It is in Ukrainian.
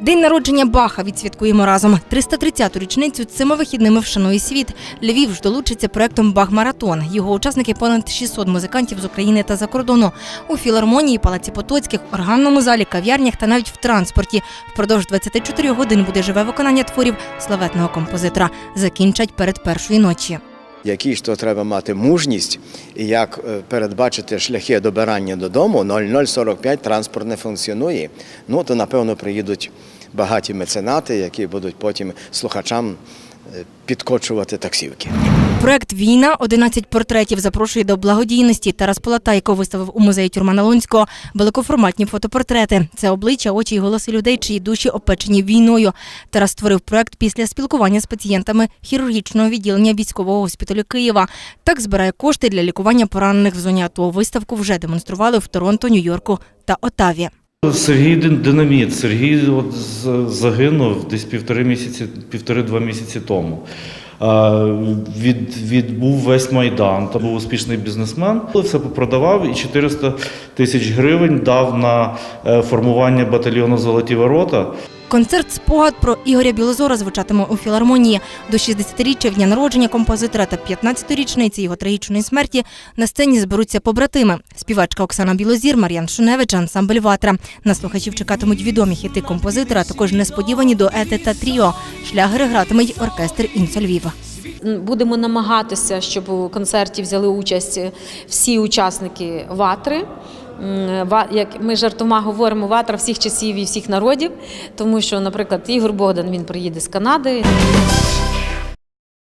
День народження Баха відсвяткуємо разом. 330-ту річницю цими вихідними вшанує світ. Львів ж долучиться проектом Бах-маратон. Його учасники понад 600 музикантів з України та за кордону. У філармонії, палаці Потоцьких, органному залі, кав'ярнях та навіть в транспорті. Впродовж 24 годин буде живе виконання творів славетного композитора. Закінчать перед першої ночі. Якій ж то треба мати мужність і як е, передбачити шляхи добирання додому 0045 транспорт не функціонує. Ну то напевно приїдуть багаті меценати, які будуть потім слухачам підкочувати таксівки. Проект Війна 11 портретів запрошує до благодійності. Тарас Полатайко виставив у музеї Тюрмана Лонського великоформатні фотопортрети. Це обличчя, очі й голоси людей, чиї душі опечені війною. Тарас створив проект після спілкування з пацієнтами хірургічного відділення військового госпіталю Києва. Так збирає кошти для лікування поранених в зоні АТО. Виставку вже демонстрували в Торонто, Нью-Йорку та Отаві. Сергій динаміт. Сергій от загинув десь півтори місяці, півтори-два місяці тому. Від, відбув весь майдан. Та був успішний бізнесмен. Все попродавав і 400 тисяч гривень дав на е, формування батальйону Золоті ворота. Концерт спогад про Ігоря Білозора звучатиме у філармонії. До 60-річчя дня народження композитора та 15-річниці його трагічної смерті на сцені зберуться побратими. Співачка Оксана Білозір, Мар'ян Шуневич, ансамбль Ватра. На слухачів чекатимуть відомі хіти композитора, також несподівані дуети та тріо. Шлягери гратимуть оркестр Інсо Львів. Будемо намагатися, щоб у концерті взяли участь всі учасники ватри. Ва- Як ми жартома говоримо, ватра всіх часів і всіх народів, тому що, наприклад, Ігор Богдан він приїде з Канади.